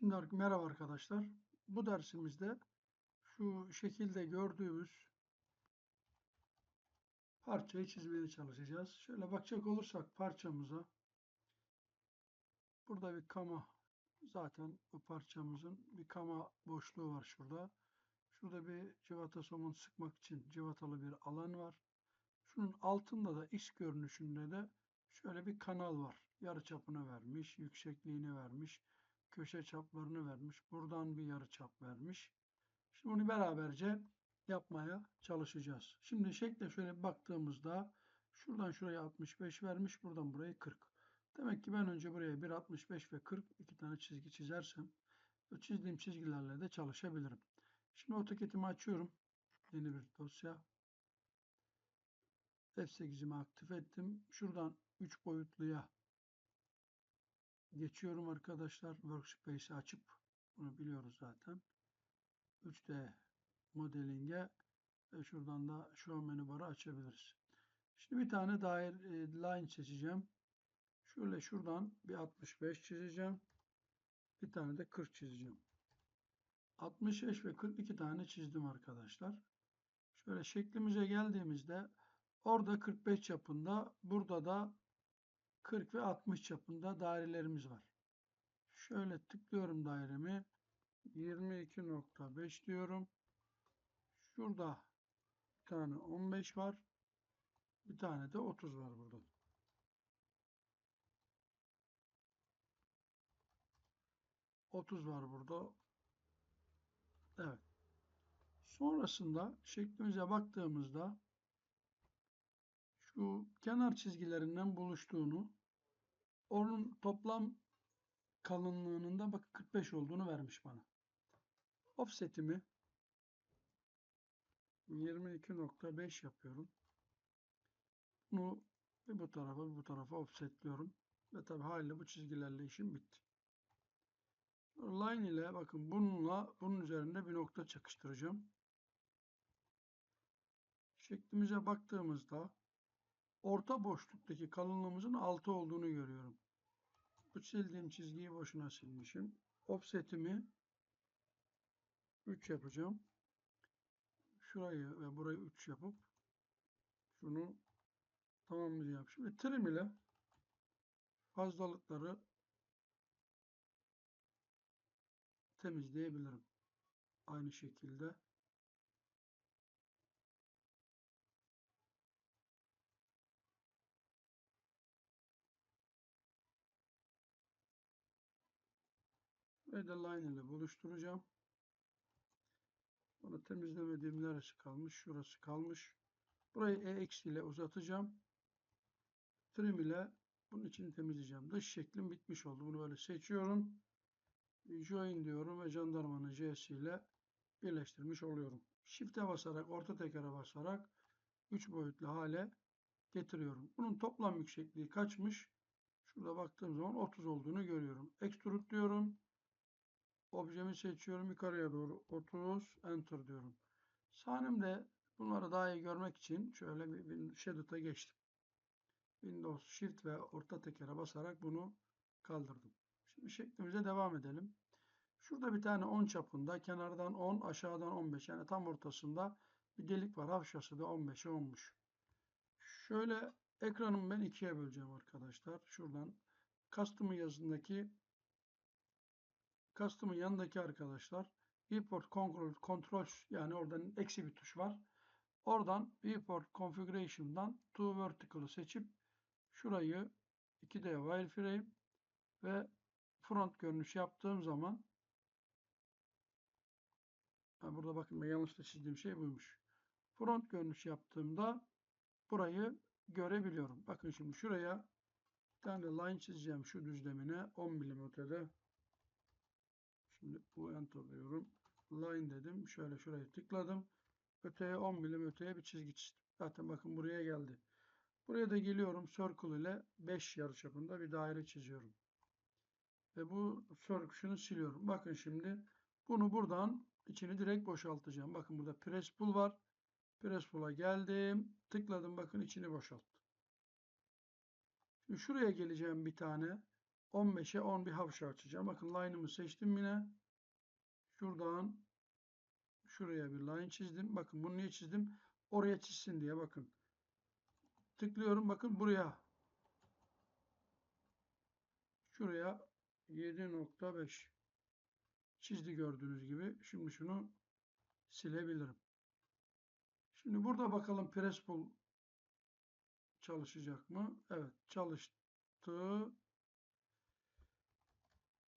Şimdi merhaba arkadaşlar. Bu dersimizde şu şekilde gördüğümüz parçayı çizmeye çalışacağız. Şöyle bakacak olursak parçamıza burada bir kama zaten bu parçamızın bir kama boşluğu var şurada. Şurada bir cıvata somun sıkmak için cıvatalı bir alan var. Şunun altında da X görünüşünde de şöyle bir kanal var. Yarı çapını vermiş, yüksekliğini vermiş, köşe çaplarını vermiş. Buradan bir yarı çap vermiş. Şimdi bunu beraberce yapmaya çalışacağız. Şimdi şekle şöyle baktığımızda şuradan şuraya 65 vermiş, buradan buraya 40. Demek ki ben önce buraya bir 65 ve 40 iki tane çizgi çizersem çizdiğim çizgilerle de çalışabilirim. Şimdi AutoCAD'imi açıyorum. Yeni bir dosya. F8'imi aktif ettim. Şuradan 3 boyutluya geçiyorum arkadaşlar. Workspace'i açıp bunu biliyoruz zaten. 3D modeling'e ve şuradan da şu menü barı açabiliriz. Şimdi bir tane dair e, line seçeceğim. Şöyle şuradan bir 65 çizeceğim. Bir tane de 40 çizeceğim. 65 ve 42 tane çizdim arkadaşlar. Şöyle şeklimize geldiğimizde orada 45 çapında, burada da 40 ve 60 çapında dairelerimiz var. Şöyle tıklıyorum dairemi. 22.5 diyorum. Şurada bir tane 15 var. Bir tane de 30 var burada. Otuz var burada. Evet. Sonrasında şeklimize baktığımızda şu kenar çizgilerinden buluştuğunu onun toplam kalınlığının da bak 45 olduğunu vermiş bana. Offset'imi 22.5 yapıyorum. Bunu bir bu tarafa bir bu tarafa offsetliyorum. Ve tabi haliyle bu çizgilerle işim bitti. Line ile bakın bununla bunun üzerinde bir nokta çakıştıracağım. Şeklimize baktığımızda orta boşluktaki kalınlığımızın 6 olduğunu görüyorum. Bu sildiğim çizgiyi boşuna silmişim. Offset'imi 3 yapacağım. Şurayı ve burayı 3 yapıp şunu tamamlayacağım. Şimdi trim ile fazlalıkları temizleyebilirim. Aynı şekilde. Ve de line ile buluşturacağım. Bunu temizlemediğim neresi kalmış? Şurası kalmış. Burayı E eksi ile uzatacağım. Trim ile bunun için temizleyeceğim. Dış şeklim bitmiş oldu. Bunu böyle seçiyorum. Join diyorum ve jandarmanın J'si ile birleştirmiş oluyorum. Shift'e basarak, orta tekere basarak 3 boyutlu hale getiriyorum. Bunun toplam yüksekliği kaçmış? Şurada baktığım zaman 30 olduğunu görüyorum. Extrude diyorum. Objemi seçiyorum. Yukarıya doğru 30. Enter diyorum. Sahnemde bunları daha iyi görmek için şöyle bir, bir Shadow'a geçtim. Windows Shift ve orta tekere basarak bunu kaldırdım. Şimdi şeklimize devam edelim. Şurada bir tane 10 çapında, kenardan 10, aşağıdan 15. Yani tam ortasında bir delik var. Hafşası da 15'e 10'muş. Şöyle ekranımı ben ikiye böleceğim arkadaşlar. Şuradan Custom yazındaki Custom'ın yanındaki arkadaşlar Viewport Control, Controls yani oradan eksi bir tuş var. Oradan Viewport Configuration'dan To Vertical'ı seçip şurayı 2D wireframe ve front görünüş yaptığım zaman burada bakın yanlışla çizdiğim şey buymuş. Front görünüş yaptığımda burayı görebiliyorum. Bakın şimdi şuraya bir tane line çizeceğim şu düzlemine 10 milimetrede. Şimdi bu enter. Line dedim. Şöyle şuraya tıkladım. Öteye 10 milim öteye bir çizgi çizdim. Zaten bakın buraya geldi. Buraya da geliyorum. Circle ile 5 yarıçapında bir daire çiziyorum. Ve bu circle'ını siliyorum. Bakın şimdi bunu buradan içini direkt boşaltacağım. Bakın burada press pull var. Press pull'a geldim. Tıkladım. Bakın içini boşalttı. Şimdi şuraya geleceğim bir tane. 15'e 10 bir havşa açacağım. Bakın line'ımı seçtim yine. Şuradan şuraya bir line çizdim. Bakın bunu niye çizdim? Oraya çizsin diye bakın. Tıklıyorum. Bakın buraya. Şuraya 7.5 çizdi gördüğünüz gibi. Şimdi şunu silebilirim. Şimdi burada bakalım press pull çalışacak mı? Evet çalıştı.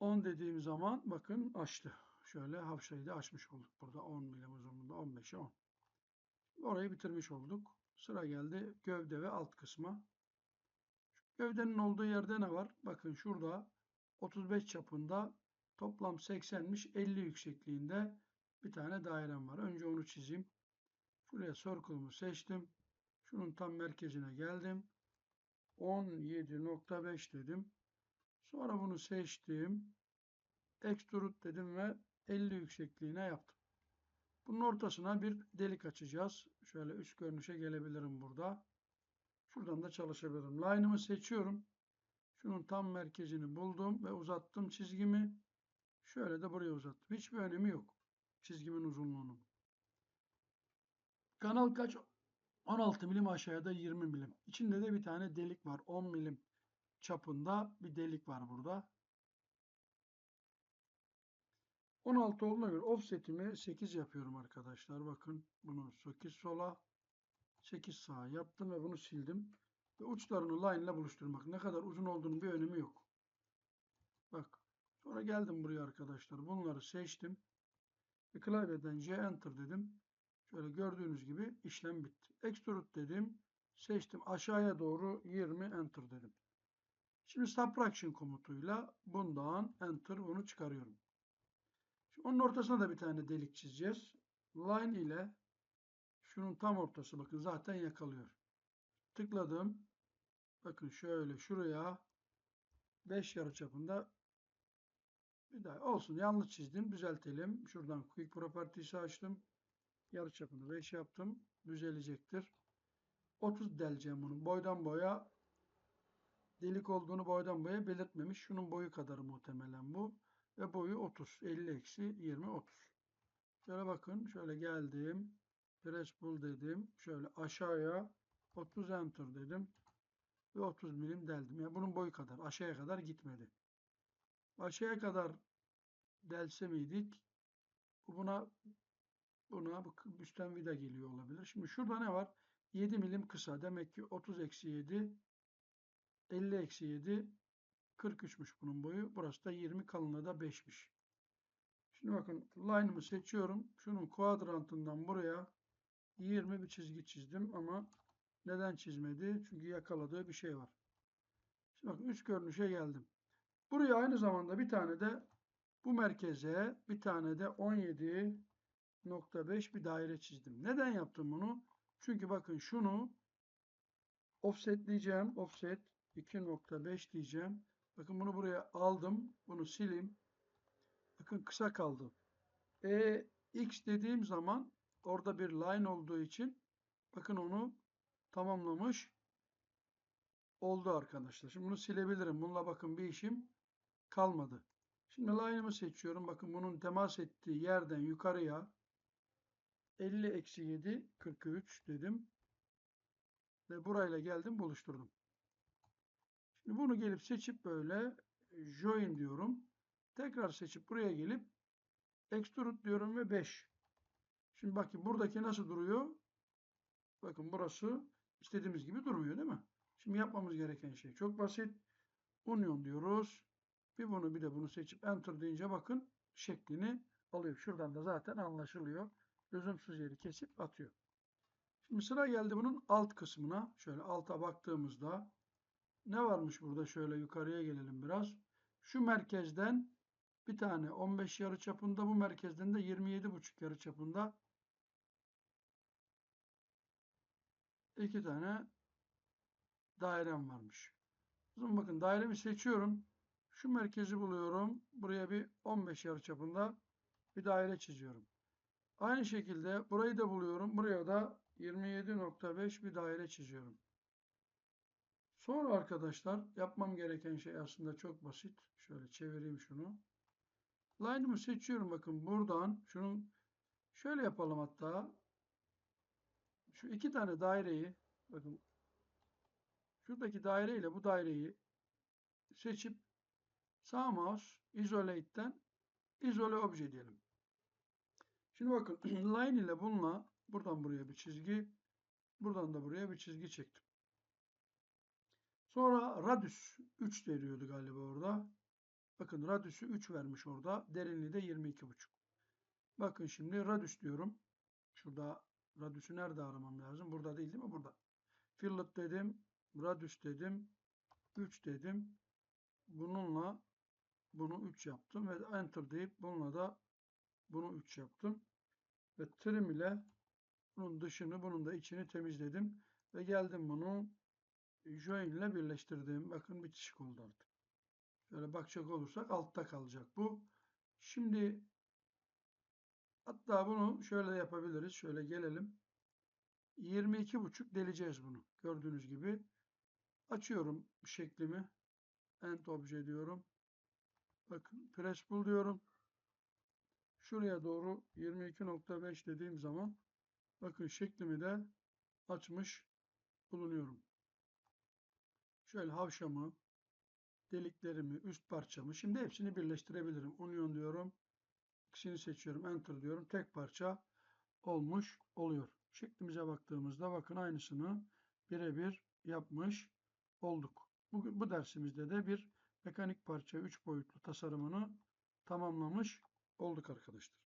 10 dediğim zaman bakın açtı. Şöyle havşayı da açmış olduk burada 10 milim uzunluğunda 15'e 10. Orayı bitirmiş olduk. Sıra geldi gövde ve alt kısma. Gövdenin olduğu yerde ne var? Bakın şurada 35 çapında toplam 80'miş 50 yüksekliğinde bir tane dairem var. Önce onu çizeyim. Şuraya circle'ımı seçtim. Şunun tam merkezine geldim. 17.5 dedim. Sonra bunu seçtim. Extrude dedim ve 50 yüksekliğine yaptım. Bunun ortasına bir delik açacağız. Şöyle üst görünüşe gelebilirim burada. Şuradan da çalışabilirim. Line'ımı seçiyorum. Şunun tam merkezini buldum ve uzattım çizgimi. Şöyle de buraya uzattım. Hiçbir önemi yok. Çizgimin uzunluğunun. Kanal kaç? 16 milim aşağıda 20 milim. İçinde de bir tane delik var. 10 milim çapında bir delik var burada. 16 olduğuna göre offsetimi 8 yapıyorum arkadaşlar. Bakın bunu 8 sola 8 sağa yaptım ve bunu sildim. Ve uçlarını line ile buluşturmak. Ne kadar uzun olduğunun bir önemi yok. Bak. Sonra geldim buraya arkadaşlar. Bunları seçtim. Ve klavyeden J Enter dedim. Şöyle gördüğünüz gibi işlem bitti. Extrude dedim. Seçtim. Aşağıya doğru 20 Enter dedim. Şimdi subtraction komutuyla bundan Enter bunu çıkarıyorum. Şimdi onun ortasına da bir tane delik çizeceğiz. Line ile şunun tam ortası bakın zaten yakalıyor. Tıkladım. Bakın şöyle şuraya 5 yarıçapında bir daha olsun yanlış çizdim düzeltelim. Şuradan quick properties'i açtım. Yarıçapını 5 yaptım. Düzelecektir. 30 deleceğim bunu. Boydan boya delik olduğunu boydan boya belirtmemiş. Şunun boyu kadar muhtemelen bu. Ve boyu 30. 50 eksi 20 30. Şöyle bakın. Şöyle geldim. Press pull dedim. Şöyle aşağıya 30 enter dedim. Ve 30 milim deldim. Yani bunun boyu kadar. Aşağıya kadar gitmedi. Aşağıya kadar delse miydik? Bu buna buna bu üstten vida geliyor olabilir. Şimdi şurada ne var? 7 milim kısa. Demek ki 30 eksi 7 50 eksi 7 43'müş bunun boyu. Burası da 20 kalınlığı da 5'miş. Şimdi bakın line'ımı seçiyorum. Şunun kuadrantından buraya 20 bir çizgi çizdim ama neden çizmedi? Çünkü yakaladığı bir şey var. Şimdi bakın üst görünüşe geldim. Buraya aynı zamanda bir tane de bu merkeze bir tane de 17.5 bir daire çizdim. Neden yaptım bunu? Çünkü bakın şunu offsetleyeceğim. Offset 2.5 diyeceğim. Bakın bunu buraya aldım. Bunu sileyim. Bakın kısa kaldı. E, x dediğim zaman orada bir line olduğu için bakın onu tamamlamış oldu arkadaşlar. Şimdi bunu silebilirim. Bununla bakın bir işim kalmadı. Şimdi line'ımı seçiyorum. Bakın bunun temas ettiği yerden yukarıya 50 eksi 7 43 dedim. Ve burayla geldim buluşturdum. Şimdi bunu gelip seçip böyle join diyorum. Tekrar seçip buraya gelip extrude diyorum ve 5. Şimdi bakın buradaki nasıl duruyor? Bakın burası istediğimiz gibi durmuyor değil mi? Şimdi yapmamız gereken şey çok basit. Union diyoruz. Bir bunu bir de bunu seçip enter deyince bakın şeklini alıyor. Şuradan da zaten anlaşılıyor. Lüzumsuz yeri kesip atıyor. Şimdi sıra geldi bunun alt kısmına. Şöyle alta baktığımızda ne varmış burada? Şöyle yukarıya gelelim biraz. Şu merkezden bir tane 15 yarı çapında bu merkezden de 27,5 yarı çapında iki tane dairem varmış. O zaman bakın dairemi seçiyorum. Şu merkezi buluyorum. Buraya bir 15 yarı çapında bir daire çiziyorum. Aynı şekilde burayı da buluyorum. Buraya da 27.5 bir daire çiziyorum. Sonra arkadaşlar yapmam gereken şey aslında çok basit. Şöyle çevireyim şunu. Line'ımı seçiyorum bakın buradan. Şunu şöyle yapalım hatta. Şu iki tane daireyi bakın şuradaki daire ile bu daireyi seçip sağ mouse isolate'ten isole obje diyelim. Şimdi bakın line ile bununla buradan buraya bir çizgi buradan da buraya bir çizgi çektim. Sonra radius 3 veriyordu galiba orada. Bakın radius'u 3 vermiş orada. Derinliği de 22,5. Bakın şimdi radius diyorum. Şurada radius'u nerede aramam lazım? Burada değil değil mi? Burada. Fillet dedim. Radius dedim. 3 dedim. Bununla bunu 3 yaptım ve enter deyip bununla da bunu 3 yaptım. Ve trim ile bunun dışını bunun da içini temizledim. Ve geldim bunu join ile birleştirdim. Bakın bitişik oldu artık. Şöyle bakacak olursak altta kalacak bu. Şimdi hatta bunu şöyle yapabiliriz. Şöyle gelelim. 22,5 deleceğiz bunu. Gördüğünüz gibi. Açıyorum şeklimi. End obje diyorum. Bakın press pull diyorum. Şuraya doğru 22.5 dediğim zaman bakın şeklimi de açmış bulunuyorum. Şöyle havşamı, deliklerimi, üst parçamı. Şimdi hepsini birleştirebilirim. Union diyorum. İkisini seçiyorum. Enter diyorum. Tek parça olmuş oluyor. Şeklimize baktığımızda bakın aynısını birebir yapmış olduk. Bu, bu dersimizde de bir mekanik parça 3 boyutlu tasarımını tamamlamış olduk arkadaşlar.